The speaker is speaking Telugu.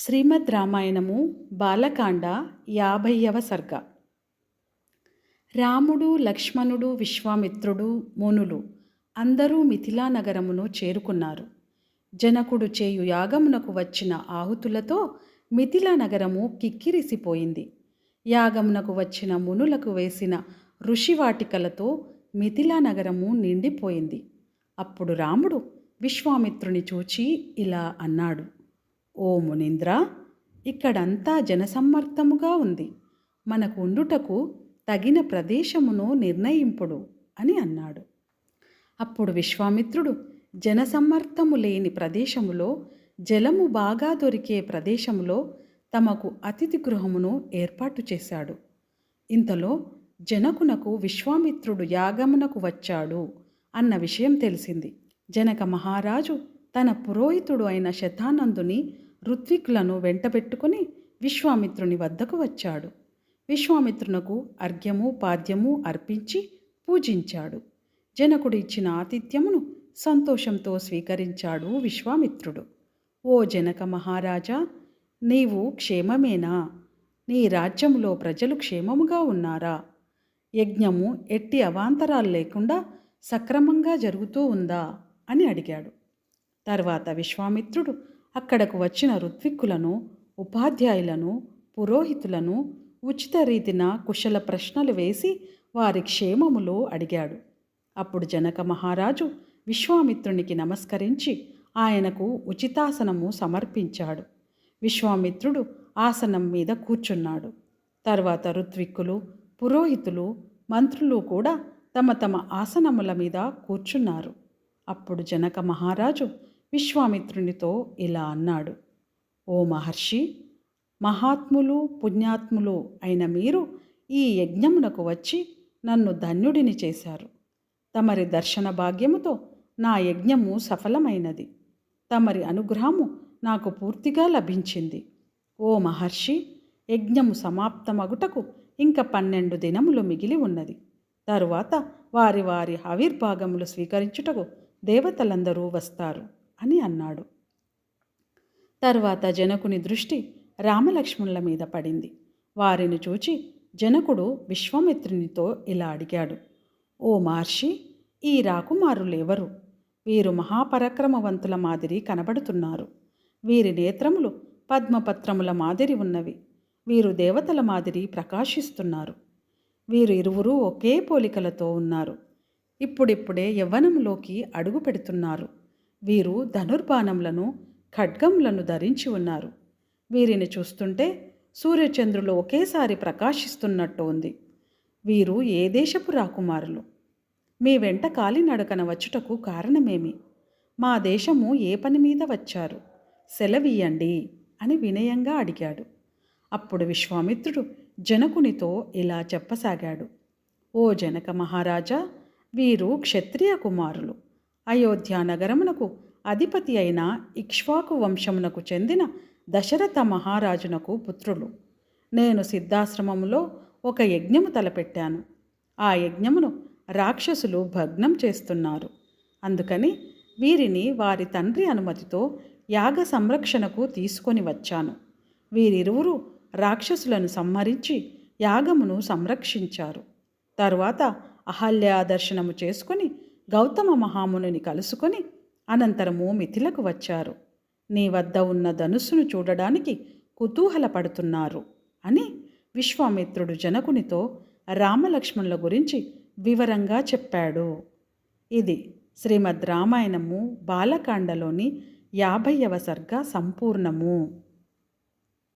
శ్రీమద్ రామాయణము బాలకాండ యాభైవ సర్గ. రాముడు లక్ష్మణుడు విశ్వామిత్రుడు మునులు అందరూ మిథిలా నగరమును చేరుకున్నారు. జనకుడు చేయు యాగమునకు వచ్చిన ఆహుతులతో మిథిలా నగరము కిక్కిరిసిపోయింది. యాగమునకు వచ్చిన మునులకు వేసిన ఋషివాటికలతో మిథిలా నగరము నిండిపోయింది. అప్పుడు రాముడు విశ్వామిత్రుని చూచి ఇలా అన్నాడు. ఓ మునీంద్ర ఇక్కడంతా జనసమ్మర్థముగా ఉంది. మనకు ఉండుటకు తగిన ప్రదేశమును నిర్ణయింపుడు అని అన్నాడు. అప్పుడు విశ్వామిత్రుడు జనసమ్మర్థము లేని ప్రదేశములో జలము బాగా దొరికే ప్రదేశములో తమకు అతిథి గృహమును ఏర్పాటు చేశాడు. ఇంతలో జనకునకు విశ్వామిత్రుడు యాగమునకు వచ్చాడు అన్న విషయం తెలిసింది. జనక మహారాజు తన పురోహితుడు అయిన శతానందుని ఋత్విక్లను వెంటబెట్టుకుని విశ్వామిత్రుని వద్దకు వచ్చాడు. విశ్వామిత్రునకు అర్ఘ్యము పాద్యము అర్పించి పూజించాడు. జనకుడు ఇచ్చిన ఆతిథ్యమును సంతోషంతో స్వీకరించాడు విశ్వామిత్రుడు. ఓ జనక మహారాజా నీవు క్షేమమేనా? నీ రాజ్యములో ప్రజలు క్షేమముగా ఉన్నారా? యజ్ఞము ఎట్టి అవాంతరాలు లేకుండా సక్రమంగా జరుగుతూ ఉందా? అని అడిగాడు. తర్వాత విశ్వామిత్రుడు అక్కడకు వచ్చిన ఋత్విక్కులను ఉపాధ్యాయులను పురోహితులను ఉచిత రీతిన కుశల ప్రశ్నలు వేసి వారి క్షేమములో అడిగాడు. అప్పుడు జనక మహారాజు విశ్వామిత్రునికి నమస్కరించి ఆయనకు ఉచితాసనము సమర్పించాడు. విశ్వామిత్రుడు ఆసనం మీద కూర్చున్నాడు. తర్వాత ఋత్విక్కులు పురోహితులు మంత్రులు కూడా తమ తమ ఆసనముల మీద కూర్చున్నారు. అప్పుడు జనక మహారాజు విశ్వామిత్రునితో ఇలా అన్నాడు. ఓ మహర్షి మహాత్ములు పుణ్యాత్ములు అయిన మీరు ఈ యజ్ఞమునకు వచ్చి నన్ను ధన్యుడిని చేశారు. తమరి దర్శన భాగ్యముతో నా యజ్ఞము సఫలమైనది. తమరి అనుగ్రహము నాకు పూర్తిగా లభించింది. ఓ మహర్షి యజ్ఞము సమాప్తమగుటకు ఇంకా పన్నెండు దినములు మిగిలి ఉన్నది. తరువాత వారి వారి ఆవిర్భాగములు స్వీకరించుటకు దేవతలందరూ వస్తారు. అని అన్నాడు. తర్వాత జనకుని దృష్టి రామలక్ష్మణుల మీద పడింది. వారిని చూచి జనకుడు విశ్వామిత్రునితో ఇలా అడిగాడు. ఓ మహర్షి ఈ రాకుమారులెవరు? వీరు మహాపరాక్రమవంతుల మాదిరి కనబడుతున్నారు. వీరి నేత్రములు పద్మపత్రముల మాదిరి ఉన్నవి. వీరు దేవతల మాదిరి ప్రకాశిస్తున్నారు. వీరు ఇరువురు ఒకే పోలికలతో ఉన్నారు. ఇప్పుడిప్పుడే యవ్వనంలోకి అడుగు పెడుతున్నారు వీరు ధనుర్బాణములను ఖడ్గములను ధరించి ఉన్నారు. వీరిని చూస్తుంటే సూర్యచంద్రులు ఒకేసారి ప్రకాశిస్తున్నట్టు ఉంది వీరు ఏ దేశపు రాకుమారులు? మీ వెంట కాలినడకన వచ్చుటకు కారణమేమి? మా దేశము ఏ పని మీద వచ్చారు? సెలవీయండి అని వినయంగా అడిగాడు. అప్పుడు విశ్వామిత్రుడు జనకునితో ఇలా చెప్పసాగాడు. ఓ జనక మహారాజా వీరు క్షత్రియ కుమారులు. అయోధ్య నగరమునకు అధిపతి అయిన ఇక్ష్వాకు వంశమునకు చెందిన దశరథ మహారాజునకు పుత్రులు. నేను సిద్ధాశ్రమములో ఒక యజ్ఞము తలపెట్టాను. ఆ యజ్ఞమును రాక్షసులు భగ్నం చేస్తున్నారు. అందుకని వీరిని వారి తండ్రి అనుమతితో యాగ సంరక్షణకు తీసుకొని వచ్చాను. వీరిరువురు రాక్షసులను సంహరించి యాగమును సంరక్షించారు. తరువాత అహల్య దర్శనము చేసుకుని గౌతమ మహామునిని కలుసుకొని అనంతరము మిథిలకు వచ్చారు. నీ వద్ద ఉన్న ధనుస్సును చూడడానికి కుతూహలపడుతున్నారు అని విశ్వామిత్రుడు జనకునితో రామలక్ష్మణుల గురించి వివరంగా చెప్పాడు. ఇది శ్రీమద్ రామాయణము బాలకాండలోని యాభైవ సర్గ సంపూర్ణము.